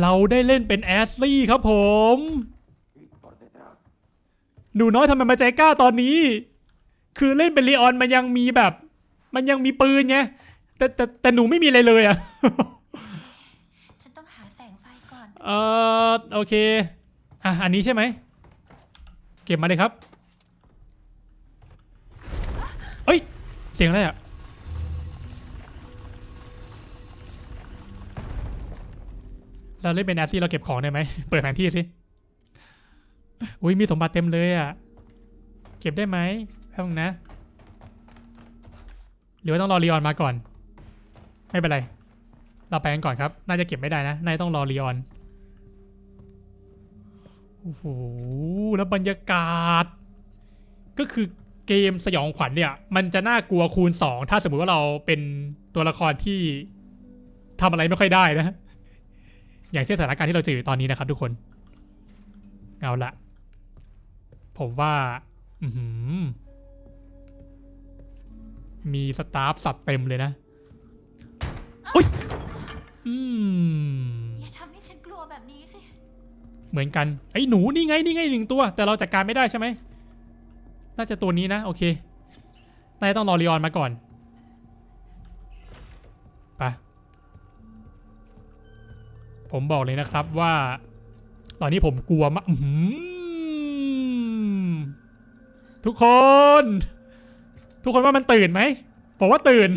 เราได้เล่นเป็นแอสซี่ครับผม หนูน้อยทำไมมาใจกล้าตอนนี้ คือเล่นเป็นลีออนมันยังมีแบบ มันยังมีปืนไง แต่แต่แต่หนูไม่มีอะไรเลยอะฉันต้องหาแสงไฟก่อน เออโอเค อะ อันนี้ใช่ไหม เก็บมาเลยครับ เอ้ย เสียงอะไรอะ เราเล่นเป็นแอสซี่เราเก็บของได้ไหม เปิดแผนที่สิ อุ้ยมีสมบัติเต็มเลยอะ เก็บได้ไหมแป๊บนึงนะ หรือว่าต้องรอรีออนมาก่อน ไม่เป็นไร เราไปกันก่อนครับ น่าจะเก็บไม่ได้นะ น่าจะต้องรอรีออน โอ้โห แล้วบรรยากาศ ก็คือเกมสยองขวัญเนี่ย มันจะน่ากลัวคูณ 2 ถ้าสมมุติว่าเราเป็นตัวละครที่ทำอะไรไม่ค่อยได้นะ อย่างเช่นสถานการณ์ที่เราเจออยู่ตอนนี้นะครับทุกคน เอาละผมว่า อือหือมีสตาฟสัตว์เต็มเลยนะอุ๊ยอืมอย่าทำให้ฉันกลัวแบบนี้สิ เหมือนกัน ไอ้หนูนี่ไงนี่ไงหนึ่งตัว แต่เราจัดการไม่ได้ใช่ไหม น่าจะตัวนี้นะ โอเคน่าจะต้องรอรีออนมาก่อน ไป ผมบอกเลยนะครับว่า ตอนนี้ผมกลัวมากอื้อหือทุกคน ทุกคนว่ามันตื่นไหมผมว่าตื่น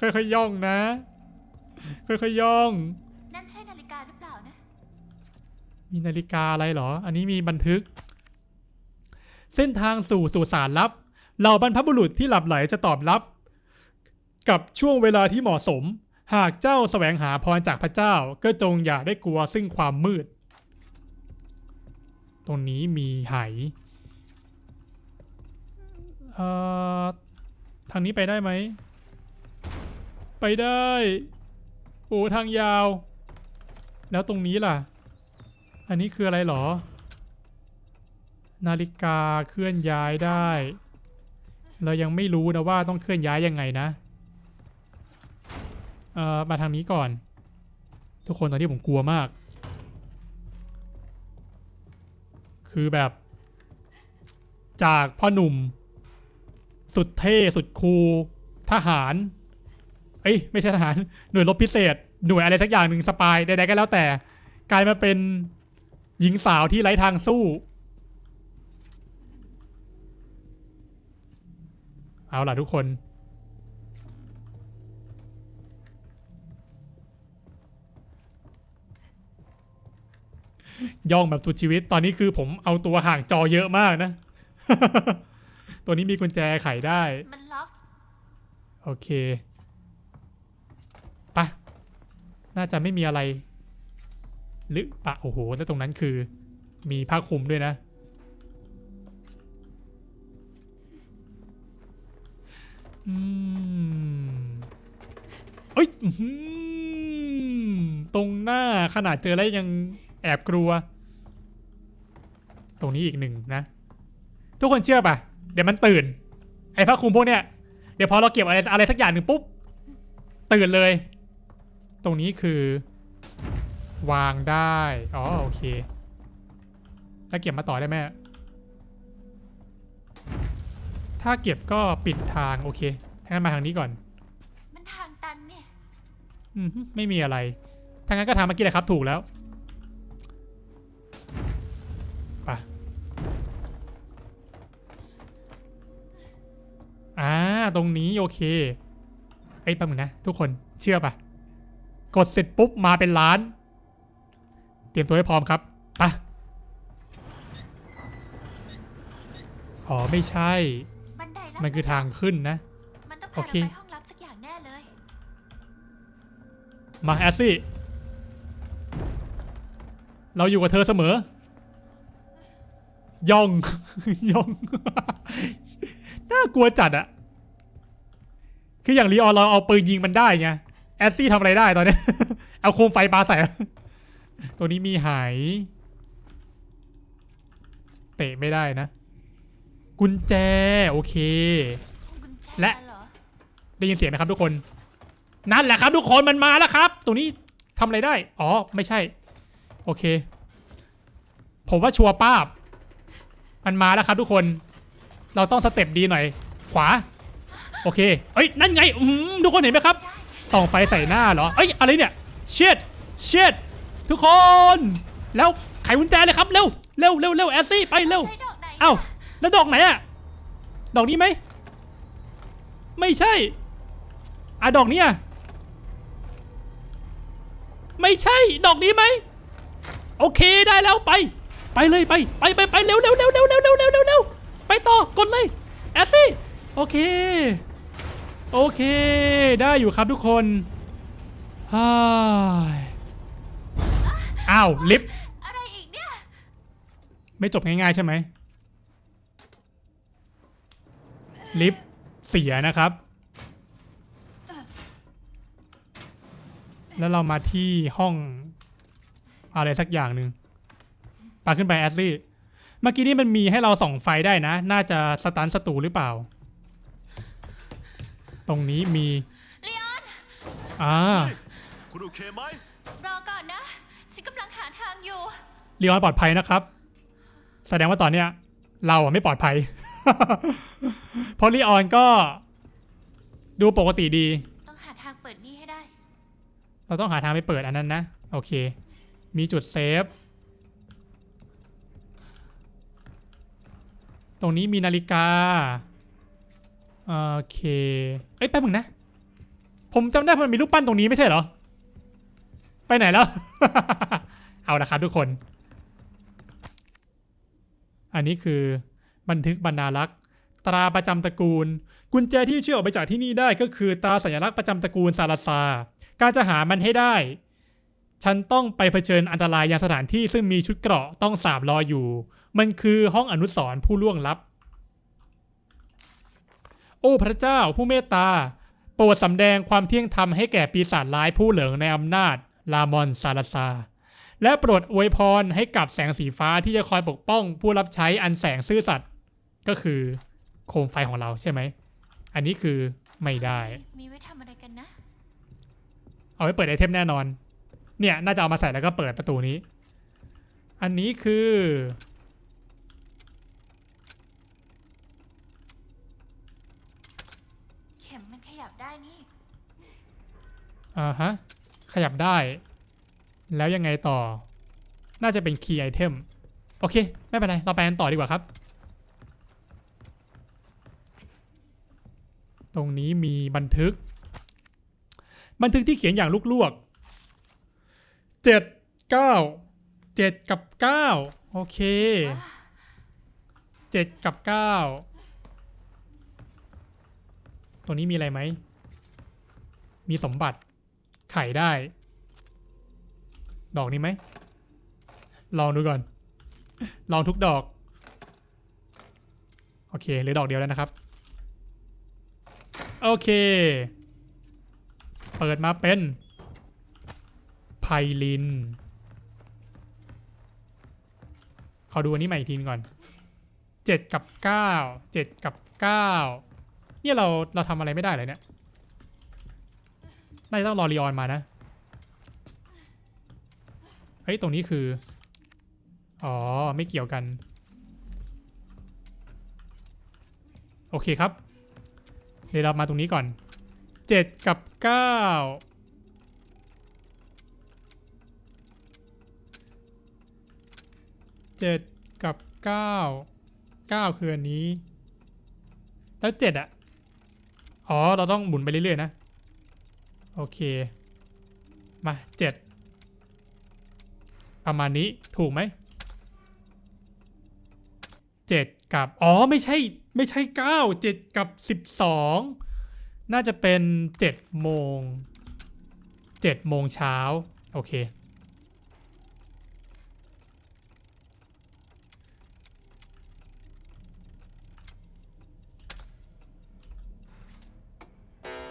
ค่อยๆย่องนะ ค่อยๆย่อง นั่นใช่นาฬิกาหรือเปล่านะ มีนาฬิกาอะไรเหรอ อันนี้มีบันทึก เส้นทางสู่สุสานลับ เหล่าบรรพบุรุษที่หลับไหลจะตอบรับ กับช่วงเวลาที่เหมาะสม หากเจ้าแสวงหาพรจากพระเจ้าก็จงอย่าได้กลัวซึ่งความมืด ตรงนี้มีไหเอ่อทางนี้ไปได้ไหม ไปได้ โอ้ทางยาว แล้วตรงนี้ล่ะ อันนี้คืออะไรหรอ นาฬิกาเคลื่อนย้ายได้ เรายังไม่รู้นะว่าต้องเคลื่อนย้ายยังไงนะ เอ่อมาทางนี้ก่อน ทุกคนตอนนี้ผมกลัวมาก คือแบบ จากพ่อหนุ่ม สุดเท่สุดคูลทหาร เอ้ยไม่ใช่ทหาร หน่วยรบพิเศษ หน่วยอะไรสักอย่างหนึ่งสปายใดๆก็แล้วแต่ กลายมาเป็นหญิงสาวที่ไร้ทางสู้ เอาล่ะทุกคน ย่องแบบสุดชีวิต ตอนนี้คือผมเอาตัวห่างจอเยอะมากนะ ตัวนี้มีกุญแจไขได้ มันล็อก โอเคปะน่าจะไม่มีอะไร หรือปะโอ้โห แล้วตรงนั้นคือ มีผ้าคลุมด้วยนะ อืมเอ้ยอื้อหือตรงหน้าขนาดเจอแล้วยัง แอบกลัว ตรงนี้อีกหนึ่งนะ ทุกคนเชื่อปะเดี๋ยวมันตื่น ไอ้ผ้าคลุมพวกเนี้ย เดี๋ยวพอเราเก็บอะไรอะไรสักอย่างหนึ่งปุ๊บ ตื่นเลย ตรงนี้คือ วางได้ อ๋อโอเค แล้วเก็บมาต่อได้ไหมถ้าเก็บก็ปิดทางโอเคงั้นมาทางนี้ก่อน มันทางตันเนี่ย อืมฮึไม่มีอะไรทางนั้นก็ทางเมื่อกี้แหละครับถูกแล้ว ตรงนี้โอเคไอ้ยแป๊บนึงนะ ทุกคนเชื่อปะกดเสร็จปุ๊บมาเป็นล้าน เตรียมตัวให้พร้อมครับไปะอ๋อไม่ใช่ บันไดลับมันคือทางขึ้นนะ มันต้องโอพาเคเราไปห้องลับสักอย่างแน่เลย มาแอสซี่ เราอยู่กับเธอเสมอ ย่อง ย่อง น่ากลัวจัดอะ คืออย่างลีออนเราเอาปืนยิงมันได้ไงแอสซี่ทำอะไรได้ตอนเนี้ย เอาโคมไฟปาใส่ ตัวนี้มีหาย เตะไม่ได้นะ กุญแจ โอเค กุญแจและ เหรอได้ยินเสียงไหมครับทุกคน นั่นแหละครับทุกคนมันมาแล้วครับตรงนี้ทำอะไรได้ อ๋อ ไม่ใช่ โอเค ผมว่าชัวร์ป้าบ มันมาแล้วครับทุกคน เราต้องสเต็ปดีหน่อย ขวา โอเคเอ้ยนั่นไงอืมทุกคนเห็นไหมครับส่องไฟใส่หน้าเหรอเอ้ยอะไรเนี่ยเชิดเชิดทุกคนแล้วไขวุ้นแจเลยครับเร็วเร็วเร็วเร็วแอซซี่ไปเร็วเอ้าแล้วดอกไหนอะดอกนี้ไหมไม่ใช่อะดอกนี้อะไม่ใช่ดอกนี้ไหมโอเคได้แล้วไป ไปเลยไปไปไปไปเร็วเร็วเร็วเร็วเร็วเร็วเร็วเร็วไปต่อกดเลยแอซซี่โอเค โอเค ได้อยู่ครับทุกคนฮ่ายอ้าว ลิฟต์อะไรอีกเนี่ย ไม่จบง่ายๆใช่ไหม ลิฟต์เสียนะครับ แล้วเรามาที่ห้องอะไรสักอย่างหนึ่งปาขึ้นไปแอสลี่ เมื่อกี้นี่มันมีให้เราส่องไฟได้นะ น่าจะสตันศัตรูหรือเปล่า ตรงนี้มีลีออนอ่าคุณโอเคไหมรอก่อนนะ ฉันกำลังหาทางอยู่ลีออนปลอดภัยนะครับ แสดงว่าตอนเนี้ย เราอะไม่ปลอดภัย เพราะลีออนก็ดูปกติดี ต้องหาทางเปิดนี่ให้ได้ เราต้องหาทางไปเปิดอันนั้นนะ โอเค มีจุดเซฟ ตรงนี้มีนาฬิกา โอเค เอ้ยแป๊บมึงนะ ผมจำได้มันมีรูปปั้นตรงนี้ไม่ใช่เหรอ ไปไหนแล้ว เอาละครับทุกคน อันนี้คือบันทึกบรรณารักษ์ตราประจำตระกูล กุญแจที่เชื่อออกไปจากที่นี่ได้ก็คือตราสัญลักษณ์ประจำตระกูลซาลาซา การจะหามันให้ได้ ฉันต้องไปเผชิญอันตรายยังสถานที่ซึ่งมีชุดเกราะต้องสาบรออยู่ มันคือห้องอนุสรณ์ผู้ล่วงลับ โอ้พระเจ้าผู้เมตตา โปรดสำแดงความเที่ยงธรรมให้แก่ปีศาจร้ายผู้เหลิงในอำนาจ ลามอนซาลาซา และโปรดอวยพรให้กับแสงสีฟ้าที่จะคอยปกป้องผู้รับใช้อันแสงซื่อสัตย์ก็คือโคมไฟของเราใช่ไหม อันนี้คือไม่ได้ มีไว้ทำอะไรกันนะ เอาไว้เปิดไอเทมแน่นอน เนี่ยน่าจะเอามาใส่แล้วก็เปิดประตูนี้ อันนี้คือ เข็มมันขยับได้นี่ อ่าฮะ ขยับได้ แล้วยังไงต่อ น่าจะเป็นคีย์ไอเทมโอเค ไม่เป็นไร เราไปกันต่อดีกว่าครับ ตรงนี้มีบันทึก บันทึกที่เขียนอย่างลูกลวกเจ็ดเก้าเจ็ดกับเก้าโอเคเจ็ดกับเก้าตรงนี้มีอะไรไหม มีสมบัติ ไข่ได้ ดอกนี้ไหม ลองดูก่อน ลองทุกดอก โอเคเหรือดอกเดียวแล้วนะครับ โอเค เปิดมาเป็น ไพลิน ขอดูอันนี้ใหม่อีกทีนึงก่อนเจ็ดกับเก้าเจ็ดกับเก้าเนี่ยเราเราทำอะไรไม่ได้เลยเนี่ย น่าจะต้องรอรีออนมานะ เฮ้ย ตรงนี้คือ อ๋อ ไม่เกี่ยวกัน โอเคครับ เดี๋ยวเรามาตรงนี้ก่อน 7 กับ 9 7 กับ 9 9 คืออันนี้ แล้ว 7 อะ อ๋อ เราต้องหมุนไปเรื่อยๆนะ โอเค มาเจ็ดประมาณนี้ถูกไหมเจ็ดกับ อ๋อไม่ใช่ไม่ใช่เก้าเจ็ดกับสิบสองน่าจะเป็นเจ็ดโมงเจ็ดโมงเช้าโอเค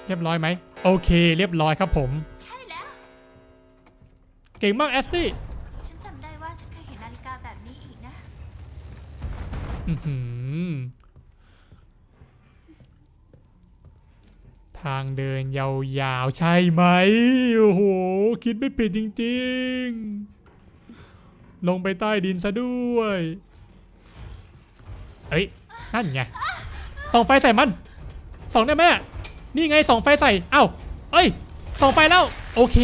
เรียบร้อยไหม โอเค เรียบร้อยครับผม ใช่แล้ว เก่งมากแอสซี่ ฉันจำได้ว่าฉันเคยเห็นนาฬิกาแบบนี้อีกนะ อือหือททางเดินยาวๆ ใช่ไหม โอ้โห คิดไม่ผิดจริงๆ ลงไปใต้ดินซะด้วยเฮ้ย นั่นไงส่องไฟใส่มันส่องได้ไหม นี่ไงส่องไฟใส่เอ้าเอ้ยส่องไฟแล้ว โอเค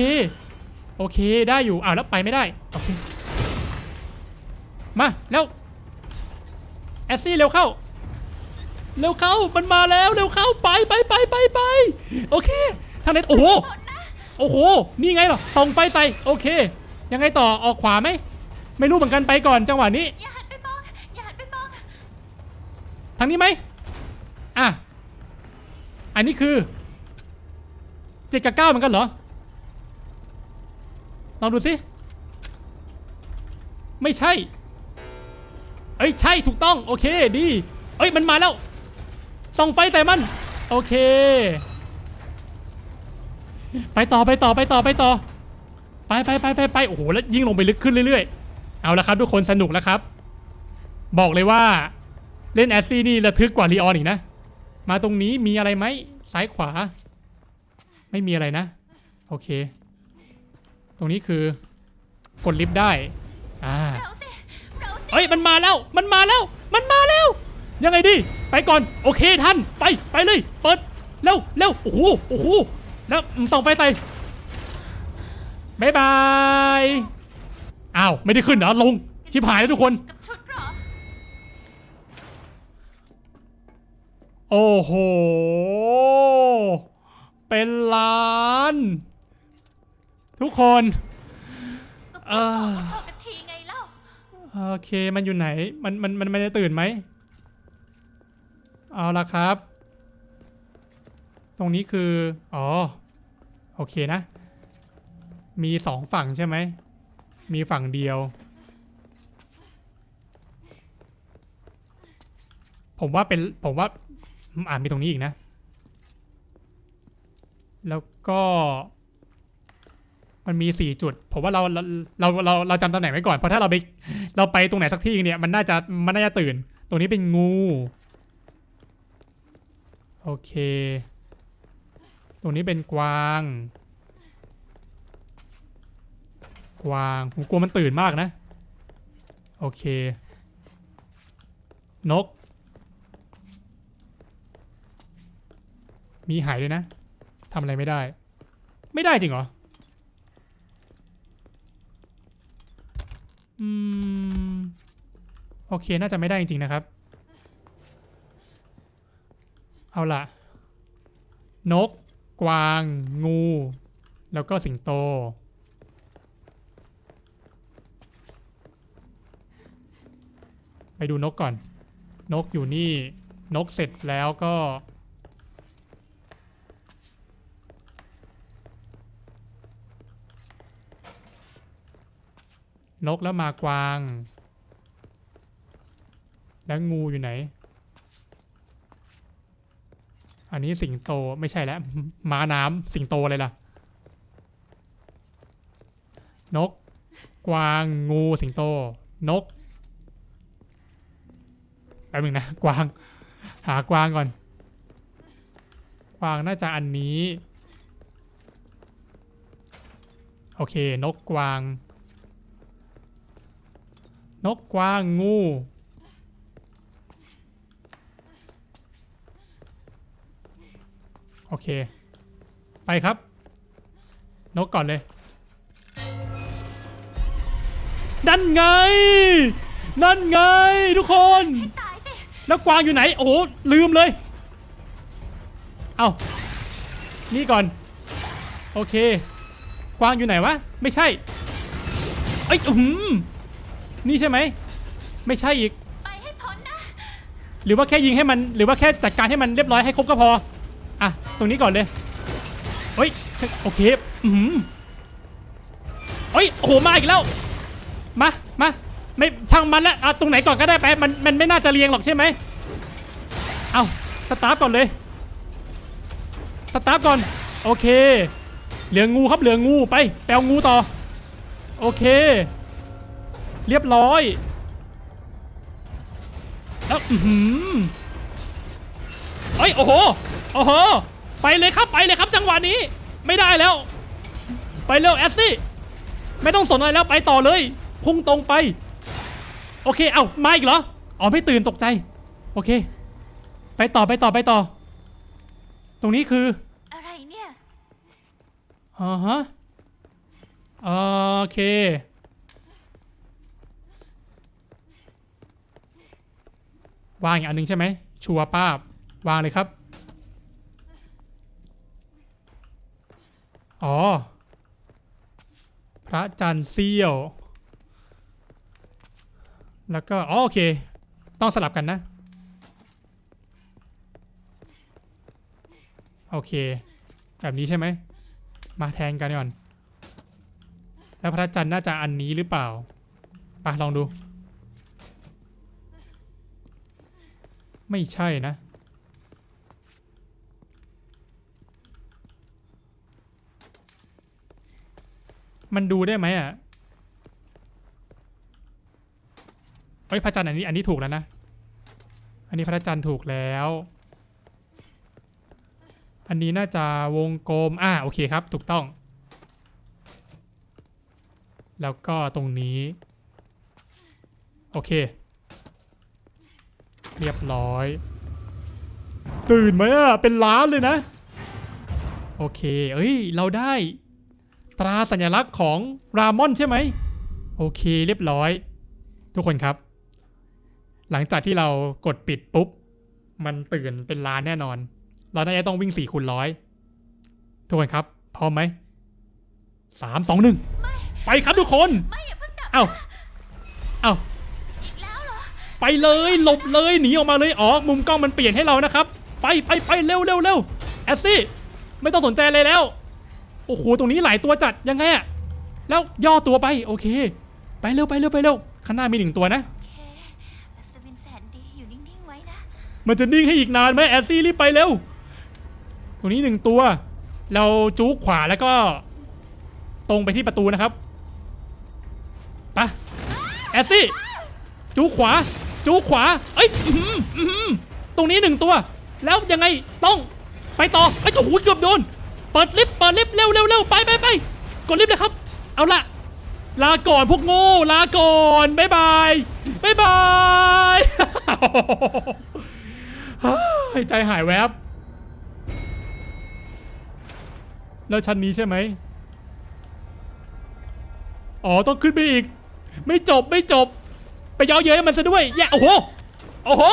โอเคได้อยู่อ้าวแล้วไปไม่ได้ โอเค มาแล้วแอสซี่เร็วเข้า เร็วเข้า มันมาแล้วเร็วเข้าไปไปไปไปไปโอเคทางไหนโอ้โหโอ้โห นี่ไงเหรอส่องไฟใส่ โอเค ยังไงต่อ ออกขวาไหม ไม่รู้เหมือนกันไปก่อนจังหวะนี้ อย่าหันไปมอง อย่าหันไปมอง ทางนี้ไหมอะ อันนี้คือเจ็ดกับเก้าเหมือนกันเหรอลองดูสิไม่ใช่ เอ้ยใช่ถูกต้องโอเคดี เอ้ยมันมาแล้วส่องไฟใส่มัน โอเค ไปต่อไปต่อไปต่อไปต่อ ไปไปไปไปไปโอ้โหแล้วยิ่งลงไปลึกขึ้นเรื่อยๆ เอาละครับทุกคนสนุกแล้วครับ บอกเลยว่าเล่นแอสซี่นี่ระทึกกว่าลีออนอีกนะ มาตรงนี้มีอะไรไหมซ้ายขวา ไม่มีอะไรนะ โอเค ตรงนี้คือกดลิฟต์ได้ อ่าเราสิเราสิเอ้ยมันมาแล้ว มันมาแล้ว มันมาแล้ว ยังไงดี ไปก่อน โอเคท่าน ไป ไปเลย เปิด เร็วเร็วโอ้โห โอ้โห แล้วส่องไฟใส่บายบาย อ้าว ไม่ได้ขึ้นเหรอ ลง ชิบหายแล้วทุกคน โอ้โห เป็นล้าน ทุกคนเออโทษกันทีไงเล่าโอเคมันอยู่ไหน มันมันมันมันจะตื่นไหม เอาละครับ ตรงนี้คือ อ๋อ โอเคนะ มีสองฝั่งใช่ไหม มีฝั่งเดียว ผมว่าเป็น ผมว่า อืมอ่านมีตรงนี้อีกนะ แล้วก็มันมีสี่จุดผมว่าเราเราเราเราเราจำตำแหน่งไว้ก่อนเพราะถ้าเราไปเราไปตรงไหนสักที่เนี่ยมันน่าจะมันน่าจะตื่น ตรงนี้เป็นงู โอเค ตรงนี้เป็นกวาง กวางผมกลัวมันตื่นมากนะ โอเค นก มีหายด้วยนะทำอะไรไม่ได้ ไม่ได้จริงเหรอ อืม โอเค น่าจะไม่ได้จริงๆนะครับ เอาล่ะ นก กวาง งู แล้วก็สิงโต ไปดูนกก่อน นกอยู่นี่ นกเสร็จแล้วก็ นกแล้วมากวาง แล้วงูอยู่ไหน อันนี้สิงโตไม่ใช่แล้วม้าน้ำสิงโตเลยล่ะ นก กวางงูสิงโต นกแป๊บนึงนะกวาง หากวางก่อน กวางน่าจะอันนี้ โอเค นกกวาง นกกวางงู โอเค ไปครับ นกก่อนเลย นั่นไง นั่นไงทุกคน แล้วกวางอยู่ไหน โอ้โห ลืมเลย เอานี่ก่อน โอเค กวางอยู่ไหนวะ ไม่ใช่ เอ้ยอือหือ นี่ใช่ไหม ไม่ใช่อีก ไปให้พ้นนะ หรือว่าแค่ยิงให้มัน หรือว่าแค่จัดการให้มันเรียบร้อยให้ครบก็พอ อะ ตรงนี้ก่อนเลยเฮ้ย โอเค อือหือเฮ้ย โอ้โห มาอีกแล้ว มา มา ไม่ช่างมันละอะตรงไหนก่อนก็ได้ไป มัน มันไม่น่าจะเรียงหรอกใช่ไหม เอาสตาร์ทก่อนเลย สตาร์ทก่อน โอเค เหลืองูครับ เหลืองู ไปแปลงูต่อ โอเค เรียบร้อยแล้วอือหือเอ้ยโอ้โหโอ้โหไปเลยครับไปเลยครับจังหวะนี้ ไม่ได้แล้ว ไปเร็วแอสซี่ไม่ต้องสนอะไรแล้วไปต่อเลย พุ่งตรงไป โอเค เอ้ามาอีกเหรออ๋อไม่ตื่นตกใจ โอเค ไปต่อไปต่อไปต่อ ตรงนี้คืออะไรเนี่ยอ่าฮะโอเค วางอีกอันหนึงใช่ไหมชัวป้าบวางเลยครับ อ๋อ พระจันทร์เสี้ยว แล้วก็อ๋อโอเค ต้องสลับกันนะ โอเค แบบนี้ใช่ไหม มาแทนกันก่อน แล้วพระจันทร์น่าจะอันนี้หรือเปล่าไปลองดู ไม่ใช่นะ มันดูได้ไหมอะเฮ้ยพระจันทร์อันนี้อันนี้ถูกแล้วนะ อันนี้พระจันทร์ถูกแล้ว อันนี้น่าจะวงกลม อ่าโอเคครับ ถูกต้อง แล้วก็ตรงนี้ โอเค เรียบร้อย ตื่นไหมอะ เป็นล้านเลยนะ โอเค เอ้ย เราได้ ตราสัญลักษณ์ของรามอนใช่ไหม โอเค เรียบร้อย ทุกคนครับ หลังจากที่เรากดปิดปุ๊บ มันตื่นเป็นล้านแน่นอน เราน่าจะต้องวิ่ง4คูณร้อยทุกคนครับ พร้อมไหมสามสองหนึ่งไปครับทุกคนไม่อย่าเพิ่งดับเอ้า เอ้า อีกแล้วเหรอ ไปเลยหลบเลยหนีออกมาเลยอ๋อมุมกล้องมันเปลี่ยนให้เรานะครับ ไปไปไปเร็วเร็วเร็วแอสซี่ไม่ต้องสนใจอะไรแล้วโอ้โหตรงนี้หลายตัวจัดยังไงอะแล้วย่อตัวไปโอเค ไปเร็วไปเร็วไปเร็วข้างหน้ามีหนึ่งตัวนะโอเคอัศวินแสนดีอยู่นิ่งๆไว้นะมันจะนิ่งให้อีกนานไหมแอสซี่รีบไปเร็วตรงนี้หนึ่งตัว เราจู๊ขวาแล้วก็ ตรงไปที่ประตูนะครับไปแอสซี่จูขวา จูขวา เอ้ยอื้อหืออื้อหือตรงนี้หนึ่งตัว แล้วยังไงต้องไปต่อไอ้ยโอ้โหเกือบโดน เปิดลิฟต์เปิดลิฟต์เร็วเร็วเร็วไปไปไปกดลิฟต์เลยครับ เอาละลาก่อนพวกโง่ ลาก่อนบ๊ายบายบ๊ายบาย เฮ้ยใจหายแวบ แล้วชั้นนี้ใช่ไหม อ๋อ ต้องขึ้นไปอีก ไม่จบไม่จบ ไปเย้าเย้ยมันซะด้วยแย่โอ้โหโอ้โห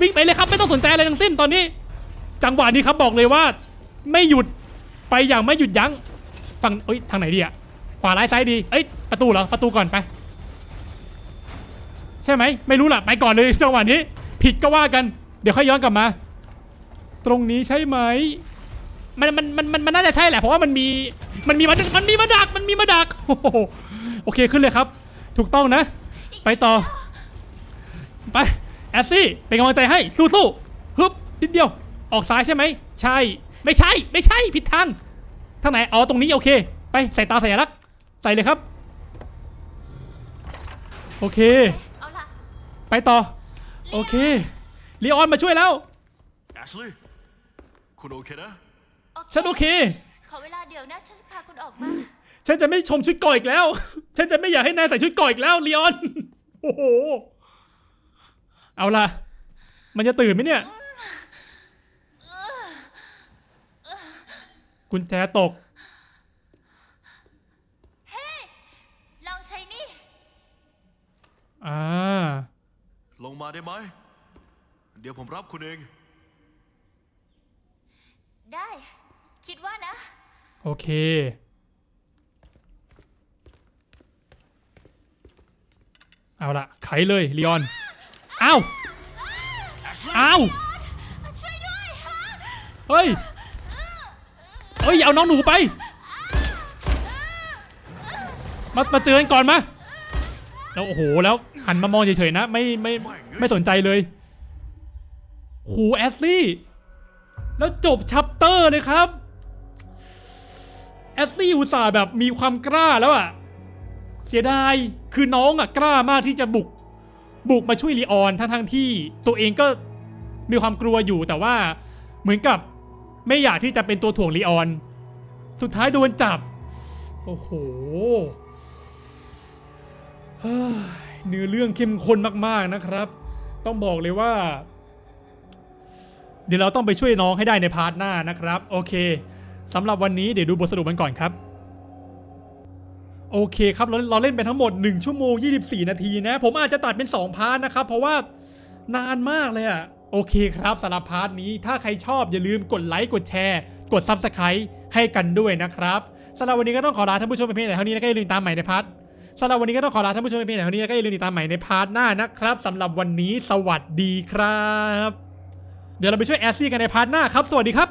วิ่งไปเลยครับไม่ต้องสนใจอะไรทั้งสิ้นตอนนี้ จังหวะนี้ครับบอกเลยว่า ไม่หยุดไปอย่างไม่หยุดยั้งฝั่งเอ้ยทางไหนดีอะขวาร้ายซ้ายดีเอ้ยประตูเหรอประตูก่อนไป ใช่ไหมไม่รู้ล่ะไปก่อนเลยจังหวะนี้ ผิดก็ว่ากัน เดี๋ยวค่อยย้อนกลับมา ตรงนี้ใช่ไหมมันมันมันมันมันน่าจะใช่แหละเพราะว่ามันมีมันมีมันมันมีมาดักมันมีมาดักโอ้โหโอเคขึ้นเลยครับ ถูกต้องนะ ไปต่อ ไปแอสซี่เป็นกำลังใจให้สู้ๆฮึบนิดเดียว ออกซ้ายใช่ไหมใช่ ไม่ใช่ไม่ใช่ผิดทางทางไหนอ๋อตรงนี้โอเค ไปใส่ตาสัญลักษณ์ใส่เลยครับ โอเค เอาล่ะไปต่อ โอเคลีออนมาช่วยแล้ว แอชลีย์คุณโอเคนะโอเคฉันโอเค ขอเวลาเดี๋ยวนะ ฉันจะพาคุณออกมา ฉันจะไม่ชมชุดเก่ออีกแล้ว ฉันจะไม่อยากให้นายใส่ชุดเก่ออีกแล้วลีออน โอ้โห เอาล่ะ มันจะตื่นไหมเนี่ย กุญแจตกลองใช้นี่ อ่า ลงมาได้ไหม เดี๋ยวผมรับคุณเอง ได้ คิดว่านะ โอเค เอาล่ะ ไขเลยลีออน อ้าวอ้าวช่วยด้วยเฮ้ยเฮ้ยเอาน้องหนูไป มามาเจอกันก่อนมาแล้วโอ้โหแล้วหันมามองเฉยๆนะ ไม่ไม่ไม่สนใจเลยหูแอสลี่ แล้วจบชัปเตอร์เลยครับ แอสซี่อุตส่าห์แบบมีความกล้าแล้วอะเสียดาย คือน้องอะกล้ามากที่จะบุก บุกมาช่วยลีออนทั้งทงที่ตัวเองก็มีความกลัวอยู่แต่ว่าเหมือนกับไม่อยากที่จะเป็นตัวถ่วงลีออน สุดท้ายโดนจับ โอ้โหเฮ้ยเนื้อเรื่องเข้มข้นมากๆนะครับ ต้องบอกเลยว่า เดี๋ยวเราต้องไปช่วยน้องให้ได้ในพาร์ทหน้านะครับ โอเคสำหรับวันนี้เดี๋ยวดูบทสรุปมันก่อนครับ โอเคครับเราเราเล่นไปทั้งหมด 1 ชั่วโมง 24 นาทีนะ ผมอาจจะตัดเป็น 2 พาร์ทนะครับ เพราะว่านานมากเลยอะโอเคครับสำหรับพาร์ทนี้ถ้าใครชอบอย่าลืมกดไลค์กดแชร์ กด Subscribe ให้กันด้วยนะครับสำหรับวันนี้ก็ต้องขอลาท่านผู้ชมไปเพียงแต่เท่านี้แล้วก็อย่าลืมตามใหม่ในพาร์ทสำหรับวันนี้ก็ต้องขอลาท่านผู้ชมไปเพียงแต่เท่านี้แล้วก็อย่าลืมติดตามใหม่ในพาร์ทหน้านะครับสำหรับวันนี้สวัสดีครับ เดี๋ยวเราไปช่วยแอสซี่กันในพาร์ทหน้าครับ สวัสดีครับ